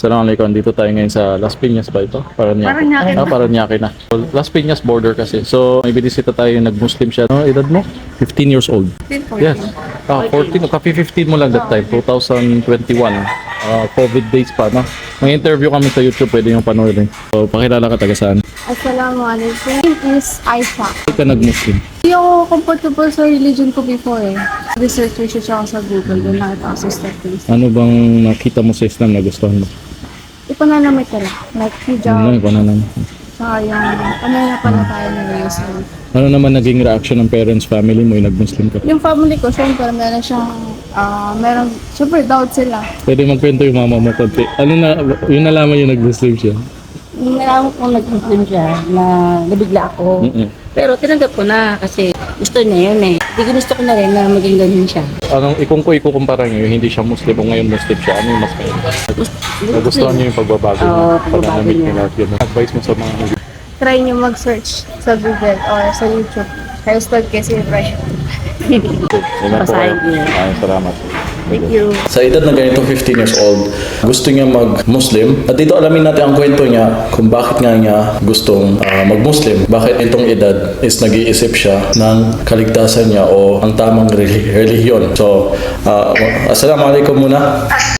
Assalamualaikum. Dito tayo ngayon sa Las Piñas ba ito? Paranaque. Paranaque Ah, Paranaque na. So, Las Piñas border kasi. So, may binisita tayo yung nag-Muslim siya. Ano edad mo? 15 years old. 14. Yes. Ah, 14. Kapi 15 mo lang that time. 2021. Ah, COVID days pa, no? May interview kami sa YouTube. Pwede yung panoorin. So, pakilala ka taga saan? Assalamualaikum. Name is Aisha. Hindi ka nag-Muslim. Hindi ako comfortable sa religion ko before eh. Research research ako sa Google. Doon nakita ako sa steppings. Ano bang nakita mo sa Islam na gustuhan mo? Ipananamit lang. Like hijab. Ano yung pananam? Saka yung pananampalataya nila yung sa Ano naman naging reaction ng parents, family mo yung nag-Muslim ka? Yung family ko, syempre, meron siyang, ah, meron, syempre, doubt sila. Pwede magkwento yung mama mo konti. Ano na, yun nalaman yung nag-Muslim siya? Nalaman kong nag-Muslim siya, na nabigla ako. Mm-mm. Pero tinanggap ko na kasi gusto niya yun eh. Hindi gusto ko na rin na maging ganun siya. Anong ikong ko ikukumpara niyo, yung hindi siya Muslim o ngayon Muslim siya, ano yung mas kayo? Nagustuhan niyo yung pagbabago niya, Oo, pagbabago pananamit niya niya. lahat yun. Advice mo sa mga Try nyo mag-search sa Google or sa YouTube. Start kasi Ibrahim. Yan po kayo. Basahin niya. Ay, salamat. Thank you. Sa edad na ganito 15 years old, gusto niya mag-Muslim. At dito alamin natin ang kwento niya kung bakit nga niya gustong ah, mag-Muslim. Bakit itong edad is nag-iisip siya ng kaligtasan niya o ang tamang reli- relihiyon. So, uh, assalamualaikum muna.